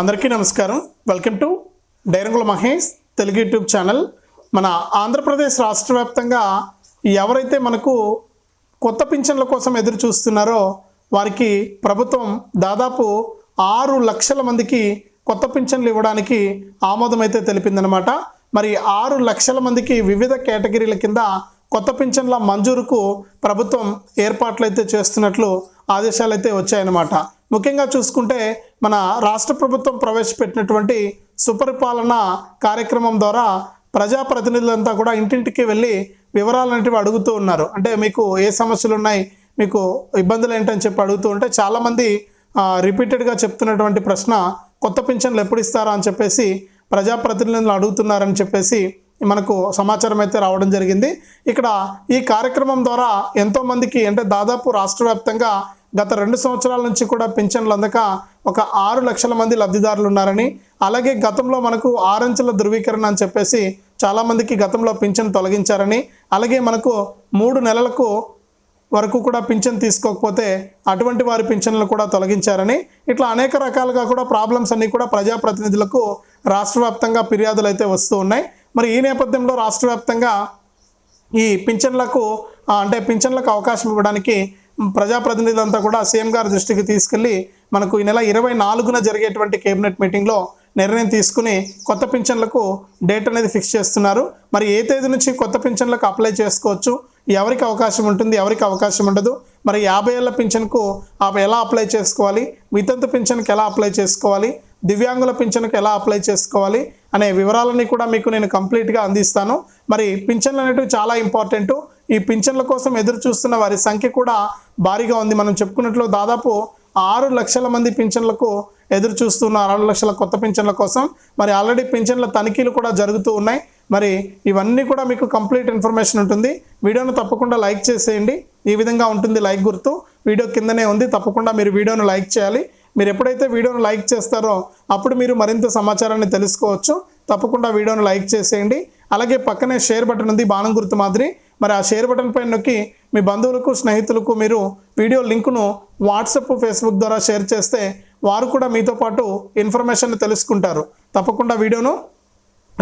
అందరికీ నమస్కారం. Welcome to డైరంగుల మహేష్ తెలుగు యూట్యూబ్ ఛానల్. మన ఆంధ్రప్రదేశ్ రాష్ట్ర వ్యాప్తంగా ఎవరైతే మనకు కొత్త పింఛన్ల కోసం ఎదురు చూస్తున్నారో వారికి ప్రభుత్వం దాదాపు ఆరు లక్షల మందికి కొత్త పింఛన్లు ఇవ్వడానికి ఆమోదం అయితే తెలిపిందనమాట మరి ఆరు లక్షల మందికి వివిధ కేటగిరీల కింద కొత్త పింఛన్ల మంజూరుకు ప్రభుత్వం ఏర్పాట్లు అయితే చేస్తున్నట్లు ఆదేశాలు అయితే వచ్చాయన్నమాట. ముఖ్యంగా చూసుకుంటే మన రాష్ట్ర ప్రభుత్వం ప్రవేశపెట్టినటువంటి సుపరిపాలన కార్యక్రమం ద్వారా ప్రజాప్రతినిధులంతా కూడా ఇంటింటికి వెళ్ళి వివరాలు అనేటివి అడుగుతూ ఉన్నారు. అంటే మీకు ఏ సమస్యలు ఉన్నాయి మీకు ఇబ్బందులు ఏంటని చెప్పి అడుగుతూ ఉంటే చాలామంది రిపీటెడ్గా చెప్తున్నటువంటి ప్రశ్న కొత్త పింఛన్లు ఎప్పుడు ఇస్తారా అని చెప్పేసి ప్రజాప్రతినిధులను అడుగుతున్నారని చెప్పేసి మనకు సమాచారం అయితే రావడం జరిగింది. ఇక్కడ ఈ కార్యక్రమం ద్వారా ఎంతోమందికి అంటే దాదాపు రాష్ట్ర వ్యాప్తంగా గత రెండు సంవత్సరాల నుంచి కూడా పింఛన్లు అందక ఒక ఆరు లక్షల మంది లబ్ధిదారులు ఉన్నారని అలాగే గతంలో మనకు ఆరంచెల ధృవీకరణ అని చెప్పేసి చాలామందికి గతంలో పింఛన్ తొలగించారని అలాగే మనకు మూడు నెలలకు వరకు కూడా పింఛన్ తీసుకోకపోతే అటువంటి వారి పింఛన్లు కూడా తొలగించారని ఇట్లా అనేక రకాలుగా కూడా ప్రాబ్లమ్స్ అన్నీ కూడా ప్రజాప్రతినిధులకు రాష్ట్ర వ్యాప్తంగా ఫిర్యాదులు అయితే వస్తూ ఉన్నాయి. మరి ఈ నేపథ్యంలో రాష్ట్ర వ్యాప్తంగా ఈ పింఛన్లకు అంటే పింఛన్లకు అవకాశం ఇవ్వడానికి ప్రజాప్రతినిధులంతా కూడా సీఎం గారి దృష్టికి తీసుకెళ్ళి మనకు ఈ నెల ఇరవై నాలుగున జరిగేటువంటి కేబినెట్ మీటింగ్లో నిర్ణయం తీసుకుని కొత్త పింఛన్లకు డేట్ అనేది ఫిక్స్ చేస్తున్నారు. మరి ఏ తేదీ నుంచి కొత్త పింఛన్లకు అప్లై చేసుకోవచ్చు? ఎవరికి అవకాశం ఉంటుంది? ఎవరికి అవకాశం ఉండదు? మరి యాభై ఏళ్ళ పింఛన్కు ఎలా అప్లై చేసుకోవాలి? వితంతు పింఛన్కి ఎలా అప్లై చేసుకోవాలి? దివ్యాంగుల పింఛన్కి ఎలా అప్లై చేసుకోవాలి అనే వివరాలన్నీ కూడా మీకు నేను కంప్లీట్గా అందిస్తాను. మరి పింఛన్లు అనేటివి చాలా ఇంపార్టెంట్. ఈ పింఛన్ల కోసం ఎదురు చూస్తున్న వారి సంఖ్య కూడా భారీగా ఉంది. మనం చెప్పుకున్నట్లు దాదాపు ఆరు లక్షల మంది పింఛన్లకు ఎదురు చూస్తున్న ఆరు లక్షల కొత్త పింఛన్ల కోసం. మరి ఆల్రెడీ పింఛన్ల తనిఖీలు కూడా జరుగుతూ ఉన్నాయి. మరి ఇవన్నీ కూడా మీకు కంప్లీట్ ఇన్ఫర్మేషన్ ఉంటుంది. వీడియోను తప్పకుండా లైక్ చేసేయండి. ఈ విధంగా ఉంటుంది లైక్ గుర్తు. వీడియో కిందనే ఉంది. తప్పకుండా మీరు వీడియోను లైక్ చేయాలి. మీరు ఎప్పుడైతే వీడియోను లైక్ చేస్తారో అప్పుడు మీరు మరింత సమాచారాన్ని తెలుసుకోవచ్చు. తప్పకుండా వీడియోను లైక్ చేసేయండి. అలాగే పక్కనే షేర్ బటన్ ఉంది బాణం గుర్తు మాదిరి. మరి ఆ షేర్ బటన్ పైన నొక్కి మీ బంధువులకు స్నేహితులకు మీరు వీడియో లింకును వాట్సప్ ఫేస్బుక్ ద్వారా షేర్ చేస్తే వారు కూడా మీతో పాటు ఇన్ఫర్మేషన్ తెలుసుకుంటారు. తప్పకుండా వీడియోను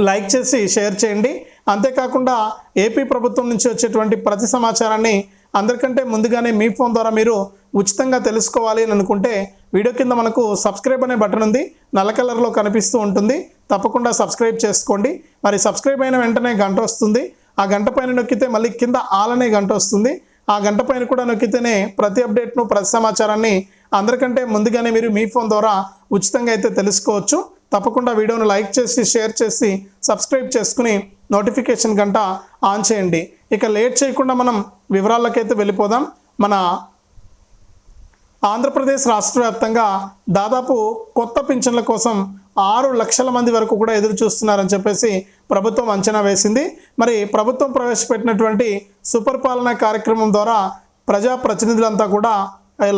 లైక్ చేసి షేర్ చేయండి. అంతేకాకుండా ఏపీ ప్రభుత్వం నుంచి వచ్చేటువంటి ప్రతి సమాచారాన్ని అందరికంటే ముందుగానే మీ ఫోన్ ద్వారా మీరు ఉచితంగా తెలుసుకోవాలి అని అనుకుంటే వీడియో కింద మనకు సబ్స్క్రైబ్ అనే బటన్ ఉంది. నల్ల కలర్లో కనిపిస్తూ ఉంటుంది. తప్పకుండా సబ్స్క్రైబ్ చేసుకోండి. మరి సబ్స్క్రైబ్ అయిన వెంటనే గంట వస్తుంది. ఆ గంట పైన నొక్కితే మళ్ళీ కింద ఆల్ అనే గంట వస్తుంది. ఆ గంట పైన కూడా నొక్కితేనే ప్రతి అప్డేట్ను ప్రతి సమాచారాన్ని అందరికంటే ముందుగానే మీరు మీ ఫోన్ ద్వారా ఉచితంగా అయితే తెలుసుకోవచ్చు. తప్పకుండా వీడియోను లైక్ చేసి షేర్ చేసి సబ్స్క్రైబ్ చేసుకుని నోటిఫికేషన్ గంట ఆన్ చేయండి. ఇక లేట్ చేయకుండా మనం వివరాలకైతే వెళ్ళిపోదాం. మన ఆంధ్రప్రదేశ్ రాష్ట్ర వ్యాప్తంగా దాదాపు కొత్త పింఛన్ల కోసం ఆరు లక్షల మంది వరకు కూడా ఎదురు చూస్తున్నారని చెప్పేసి ప్రభుత్వం అంచనా వేసింది. మరి ప్రభుత్వం ప్రవేశపెట్టినటువంటి సుపరిపాలన కార్యక్రమం ద్వారా ప్రజా ప్రతినిధులంతా కూడా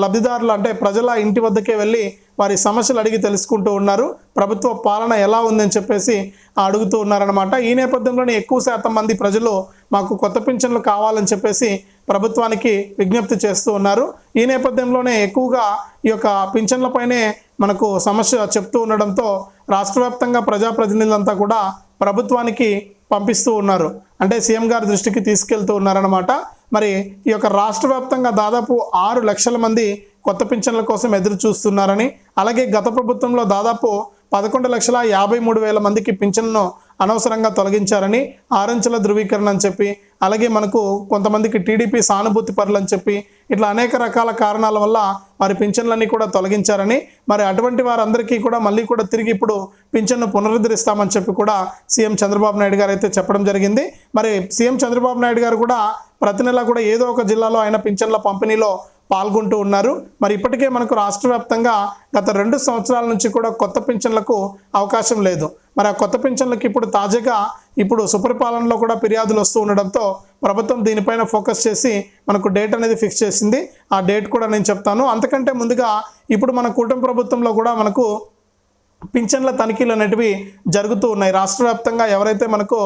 లబ్ధిదారులు అంటే ప్రజల ఇంటి వద్దకే వెళ్ళి వారి సమస్యలు అడిగి తెలుసుకుంటూ ఉన్నారు. ప్రభుత్వ పాలన ఎలా ఉందని చెప్పేసి అడుగుతూ ఉన్నారనమాట ఈ నేపథ్యంలోనే ఎక్కువ శాతం మంది ప్రజలు మాకు కొత్త పింఛన్లు కావాలని చెప్పేసి ప్రభుత్వానికి విజ్ఞప్తి చేస్తూ ఉన్నారు. ఈ నేపథ్యంలోనే ఎక్కువగా ఈ యొక్క పింఛన్లపైనే మనకు సమస్య చెప్తూ ఉండడంతో రాష్ట్ర వ్యాప్తంగా ప్రజాప్రతినిధులంతా కూడా ప్రభుత్వానికి పంపిస్తూ ఉన్నారు. అంటే సీఎం గారి దృష్టికి తీసుకెళ్తూ ఉన్నారనమాట మరి ఈ యొక్క రాష్ట్ర వ్యాప్తంగా దాదాపు ఆరు లక్షల మంది కొత్త పింఛన్ల కోసం ఎదురు చూస్తున్నారని అలాగే గత ప్రభుత్వంలో దాదాపు పదకొండు లక్షల యాభై మూడు వేల మందికి పింఛన్ను అనవసరంగా తొలగించారని ఆరంచెల ధృవీకరణ అని చెప్పి అలాగే మనకు కొంతమందికి టీడీపీ సానుభూతి పరులు అని చెప్పి ఇట్లా అనేక రకాల కారణాల వల్ల వారి పింఛన్లన్నీ కూడా తొలగించారని మరి అటువంటి వారందరికీ కూడా మళ్ళీ కూడా తిరిగి ఇప్పుడు పింఛన్ను పునరుద్ధరిస్తామని చెప్పి కూడా సీఎం చంద్రబాబు నాయుడు గారు అయితే చెప్పడం జరిగింది. మరి సీఎం చంద్రబాబు నాయుడు గారు కూడా ప్రతి నెల కూడా ఏదో ఒక జిల్లాలో ఆయన పింఛన్ల పంపిణీలో పాల్గొంటూ ఉన్నారు. మరి ఇప్పటికే మనకు రాష్ట్ర వ్యాప్తంగా గత రెండు సంవత్సరాల నుంచి కూడా కొత్త పింఛన్లకు అవకాశం లేదు. మరి ఆ కొత్త పింఛన్లకు ఇప్పుడు తాజాగా ఇప్పుడు సుపరిపాలనలో కూడా ఫిర్యాదులు వస్తూ ఉండడంతో ప్రభుత్వం దీనిపైన ఫోకస్ చేసి మనకు డేట్ అనేది ఫిక్స్ చేసింది. ఆ డేట్ కూడా నేను చెప్తాను. అంతకంటే ముందుగా ఇప్పుడు మన కూటమి ప్రభుత్వంలో కూడా మనకు పింఛన్ల తనిఖీలు అనేటివి జరుగుతూ ఉన్నాయి. రాష్ట్ర వ్యాప్తంగా ఎవరైతే మనకు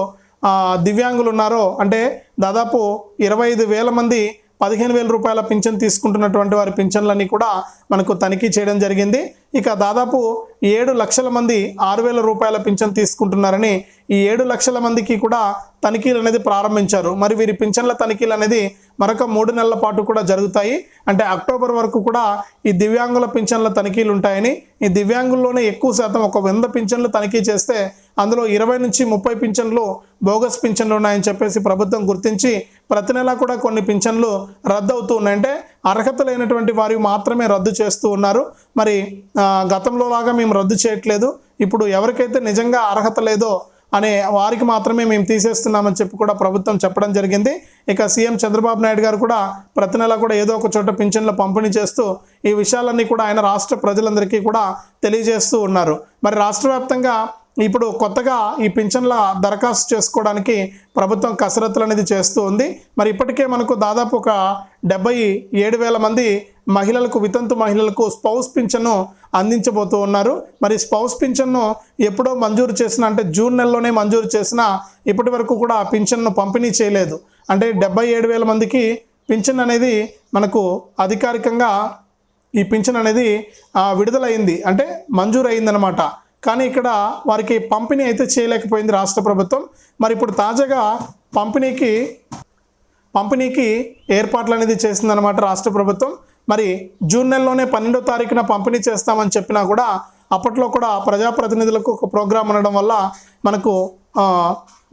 దివ్యాంగులు ఉన్నారో అంటే దాదాపు ఇరవై ఐదు వేల మంది పదిహేను వేల రూపాయల పింఛన్ తీసుకుంటున్నటువంటి వారి పింఛన్లన్నీ కూడా మనకు తనిఖీ చేయడం జరిగింది. ఇక దాదాపు ఏడు లక్షల మంది ఆరు వేల రూపాయల పింఛన్ తీసుకుంటున్నారని ఈ ఏడు లక్షల మందికి కూడా తనిఖీలు అనేది ప్రారంభించారు. మరి వీరి పింఛన్ల తనిఖీలు అనేది మరొక మూడు నెలల పాటు కూడా జరుగుతాయి. అంటే అక్టోబర్ వరకు కూడా ఈ దివ్యాంగుల పింఛన్ల తనిఖీలు ఉంటాయని ఈ దివ్యాంగుల్లోనే ఎక్కువ శాతం ఒక వంద పింఛన్లు తనిఖీ చేస్తే అందులో ఇరవై నుంచి ముప్పై పింఛన్లు బోగస్ పింఛన్లు ఉన్నాయని చెప్పేసి ప్రభుత్వం గుర్తించి ప్రతి నెలా కూడా కొన్ని పింఛన్లు రద్దు అవుతూ ఉన్నాయి అంటే అర్హత లేనటువంటి వారి మాత్రమే రద్దు చేస్తూ ఉన్నారు. మరి గతంలో లాగా మేము రద్దు చేయట్లేదు. ఇప్పుడు ఎవరికైతే నిజంగా అర్హత లేదో అనే వారికి మాత్రమే మేము తీసేస్తున్నామని చెప్పి కూడా ప్రభుత్వం చెప్పడం జరిగింది. ఇక సీఎం చంద్రబాబు నాయుడు గారు కూడా ప్రతి నెల కూడా ఏదో ఒక చోట పింఛన్లు పంపిణీ చేస్తూ ఈ విషయాలన్నీ కూడా ఆయన రాష్ట్ర ప్రజలందరికీ కూడా తెలియజేస్తూ ఉన్నారు. మరి రాష్ట్ర వ్యాప్తంగా ఇప్పుడు కొత్తగా ఈ పింఛన్ల దరఖాస్తు చేసుకోవడానికి ప్రభుత్వం కసరత్తులు అనేది చేస్తూ ఉంది. మరి ఇప్పటికే మనకు దాదాపు ఒక డెబ్బై ఏడు వేల మంది మహిళలకు వితంతు మహిళలకు స్పౌస్ పింఛన్ను అందించబోతూ ఉన్నారు. మరి స్పౌస్ పింఛన్ను ఎప్పుడో మంజూరు చేసిన అంటే జూన్ నెలలోనే మంజూరు చేసిన ఇప్పటి వరకు కూడా ఆ పింఛన్ను పంపిణీ చేయలేదు. అంటే డెబ్బై ఏడు వేల మందికి పింఛన్ అనేది మనకు అధికారికంగా ఈ పింఛన్ అనేది విడుదలైంది. అంటే మంజూరు అయిందనమాట కానీ ఇక్కడ వారికి పంపిణీ అయితే చేయలేకపోయింది రాష్ట్ర ప్రభుత్వం. మరి ఇప్పుడు తాజాగా పంపిణీకి పంపిణీకి ఏర్పాట్లు అనేది చేసిందనమాట రాష్ట్ర ప్రభుత్వం. మరి జూన్ నెలలోనే పన్నెండో తారీఖున పంపిణీ చేస్తామని చెప్పినా కూడా అప్పట్లో కూడా ప్రజాప్రతినిధులకు ఒక ప్రోగ్రాం ఉండడం వల్ల మనకు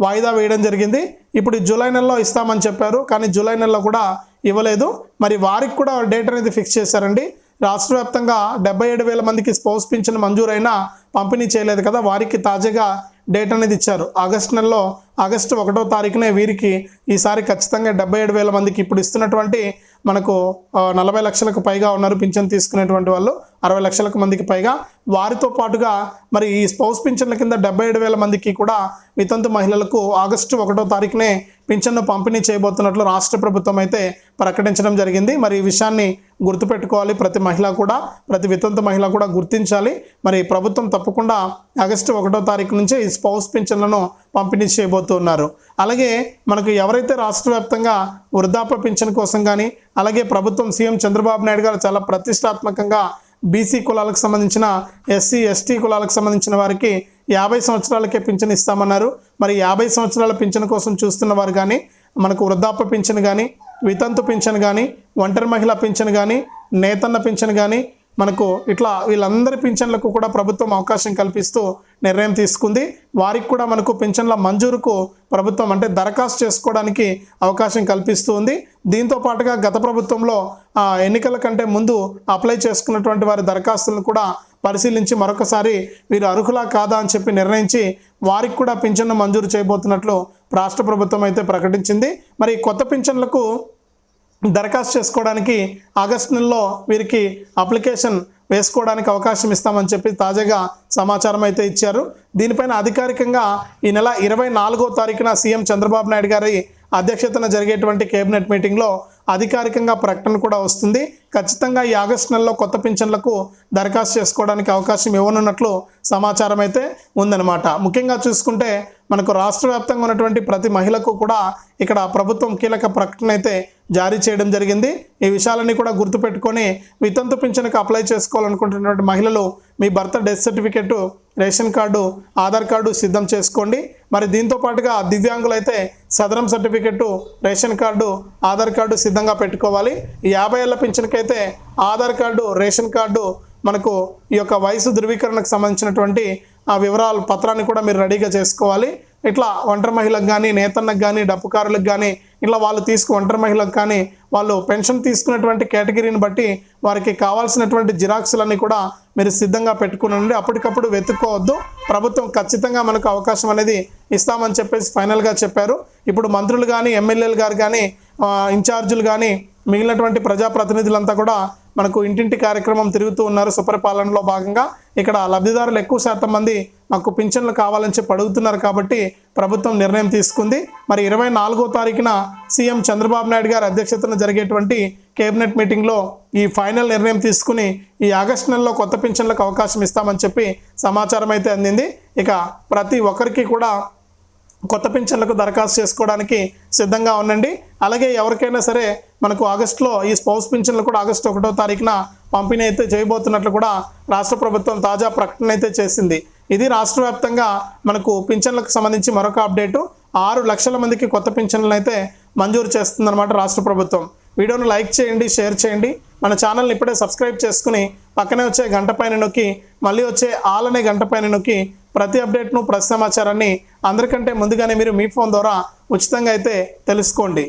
వాయిదా వేయడం జరిగింది. ఇప్పుడు జూలై నెలలో ఇస్తామని చెప్పారు కానీ జూలై నెలలో కూడా ఇవ్వలేదు. మరి వారికి కూడా డేట్ అనేది ఫిక్స్ చేశారండి. రాష్ట్ర వ్యాప్తంగా డెబ్బై ఏడు వేల మందికి స్పోర్ట్స్ పింఛన్ మంజూరైనా పంపిణీ చేయలేదు కదా వారికి తాజాగా డేట్ అనేది ఇచ్చారు. ఆగస్ట్ నెలలో ఆగస్టు ఒకటో తారీఖునే వీరికి ఈసారి ఖచ్చితంగా డెబ్బై ఏడు వేల మందికి ఇప్పుడు ఇస్తున్నటువంటి మనకు నలభై లక్షలకు పైగా ఉన్నారు పింఛన్ తీసుకునేటువంటి వాళ్ళు. అరవై లక్షలకు మందికి పైగా. వారితో పాటుగా మరి ఈ స్పౌస్ పింఛన్ల కింద డెబ్బై ఏడు వేల మందికి కూడా వితంతు మహిళలకు ఆగస్టు ఒకటో తారీఖునే పింఛన్ను పంపిణీ చేయబోతున్నట్లు రాష్ట్ర ప్రభుత్వం అయితే ప్రకటించడం జరిగింది. మరి ఈ విషయాన్ని గుర్తుపెట్టుకోవాలి. ప్రతి మహిళ కూడా ప్రతి వితంతు మహిళ కూడా గుర్తించాలి. మరి ప్రభుత్వం తప్పకుండా ఆగస్టు ఒకటో తారీఖు నుంచే ఈ స్పౌస్ పింఛన్లను పంపిణీ చేయబోతున్నారు. అలాగే మనకు ఎవరైతే రాష్ట్ర వ్యాప్తంగా వృద్ధాప్య పింఛన్ కోసం కానీ అలాగే ప్రభుత్వం సీఎం చంద్రబాబు నాయుడు గారు చాలా ప్రతిష్టాత్మకంగా బీసీ కులాలకు సంబంధించిన ఎస్సీ ఎస్టీ కులాలకు సంబంధించిన వారికి యాభై సంవత్సరాలకే పింఛన్ ఇస్తామన్నారు. మరి యాభై సంవత్సరాల పింఛన్ కోసం చూస్తున్న వారు కానీ మనకు వృద్ధాప్య పింఛన్ కానీ వితంతు పింఛన్ కానీ ఒంటరి మహిళ పింఛన్ కానీ నేతన్న పింఛన్ కానీ మనకు ఇట్లా వీళ్ళందరి పింఛన్లకు కూడా ప్రభుత్వం అవకాశం కల్పిస్తూ నిర్ణయం తీసుకుంది. వారికి కూడా మనకు పింఛన్ల మంజూరుకు ప్రభుత్వం అంటే దరఖాస్తు చేసుకోవడానికి అవకాశం కల్పిస్తూ ఉంది. దీంతో పాటుగా గత ప్రభుత్వంలో ఆ, ఎన్నికల కంటే ముందు అప్లై చేసుకున్నటువంటి వారి దరఖాస్తులను కూడా పరిశీలించి మరొకసారి వీరు అర్హులా కాదా అని చెప్పి నిర్ణయించి వారికి కూడా పింఛన్ను మంజూరు చేయబోతున్నట్లు రాష్ట్ర ప్రభుత్వం అయితే ప్రకటించింది. మరి కొత్త పింఛన్లకు దరఖాస్తు చేసుకోవడానికి ఆగస్టు నెలలో వీరికి అప్లికేషన్ వేసుకోవడానికి అవకాశం ఇస్తామని చెప్పి తాజాగా సమాచారం అయితే ఇచ్చారు. దీనిపైన అధికారికంగా ఈ నెల ఇరవై నాలుగో తారీఖున సీఎం చంద్రబాబు నాయుడు గారి అధ్యక్షతన జరిగేటువంటి కేబినెట్ మీటింగ్లో అధికారికంగా ప్రకటన కూడా వస్తుంది. ఖచ్చితంగా ఈ ఆగస్టు నెలలో కొత్త పింఛన్లకు దరఖాస్తు చేసుకోవడానికి అవకాశం ఇవ్వనున్నట్లు సమాచారం అయితే ఉందన్నమాట. ముఖ్యంగా చూసుకుంటే మనకు రాష్ట్ర వ్యాప్తంగా ఉన్నటువంటి ప్రతి మహిళకు కూడా ఇక్కడ ప్రభుత్వం కీలక ప్రకటన అయితే జారీ చేయడం జరిగింది. ఈ విషయాలన్నీ కూడా గుర్తుపెట్టుకొని వితంతు పింఛన్కి అప్లై చేసుకోవాలనుకుంటున్నటువంటి మహిళలు మీ భర్త death certificate ration card Aadhaar card సిద్ధం చేసుకోండి. మరి దీంతో పాటుగా దివ్యాంగులైతే Sadaram certificate ration card Aadhaar card సిద్ధంగా పెట్టుకోవాలి. యాభై ఏళ్ళ పింఛన్కైతే ఆధార్ కార్డు రేషన్ కార్డు మనకు ఈ యొక్క వయసు ధృవీకరణకు సంబంధించినటువంటి ఆ వివరాలు పత్రాన్ని కూడా మీరు రెడీగా చేసుకోవాలి. ఇట్లా ఒంటరి మహిళకు కానీ నేతన్నకు కానీ డప్పుకారులకు కానీ ఇట్లా వాళ్ళు తీసుకు ఒంటరి మహిళకు కానీ వాళ్ళు పెన్షన్ తీసుకున్నటువంటి కేటగిరీని బట్టి వారికి కావాల్సినటువంటి జిరాక్సులన్నీ కూడా మీరు సిద్ధంగా పెట్టుకుని అప్పటికప్పుడు వెతుక్కోవద్దు. ప్రభుత్వం ఖచ్చితంగా మనకు అవకాశం అనేది ఇస్తామని చెప్పేసి ఫైనల్గా చెప్పారు. ఇప్పుడు మంత్రులు కానీ ఎమ్మెల్యేలు గారు కానీ ఇన్ఛార్జీలు కానీ మిగిలినటువంటి ప్రజాప్రతినిధులంతా కూడా మనకు ఇంటింటి కార్యక్రమం తిరుగుతూ ఉన్నారు. సుపరిపాలనలో భాగంగా ఇక్కడ లబ్ధిదారులు ఎక్కువ శాతం మంది మాకు పింఛన్లు కావాలని చెప్పి అడుగుతున్నారు కాబట్టి ప్రభుత్వం నిర్ణయం తీసుకుంది. మరి ఇరవై నాలుగో తారీఖున సీఎం చంద్రబాబు నాయుడు గారి అధ్యక్షతన జరిగేటువంటి కేబినెట్ మీటింగ్లో ఈ ఫైనల్ నిర్ణయం తీసుకుని ఈ ఆగస్టు నెలలో కొత్త పింఛన్లకు అవకాశం ఇస్తామని చెప్పి సమాచారం అయితే అందింది. ఇక ప్రతి ఒక్కరికి కూడా కొత్త పింఛన్లకు దరఖాస్తు చేసుకోవడానికి సిద్ధంగా ఉండండి. అలాగే ఎవరికైనా సరే మనకు ఆగస్టులో ఈ స్పౌస్ పింఛన్లు కూడా ఆగస్టు ఒకటో తారీఖున పంపిణీ అయితే చేయబోతున్నట్లు కూడా రాష్ట్ర ప్రభుత్వం తాజా ప్రకటన అయితే చేసింది. ఇది రాష్ట్ర వ్యాప్తంగా మనకు పింఛన్లకు సంబంధించి మరొక అప్డేటు. ఆరు లక్షల మందికి కొత్త పింఛన్లను అయితే మంజూరు చేస్తుందన్నమాట రాష్ట్ర ప్రభుత్వం. వీడియోను లైక్ చేయండి షేర్ చేయండి. మన ఛానల్ని ఇప్పుడే సబ్స్క్రైబ్ చేసుకుని పక్కనే వచ్చే గంట పైన నొక్కి మళ్ళీ వచ్చే ఆల్ అనే గంట పైన నొక్కి ప్రతి అప్డేట్ను ప్రతి సమాచారాన్ని అందరికంటే ముందుగానే మీరు మీ ఫోన్ ద్వారా ఉచితంగా అయితే తెలుసుకోండి.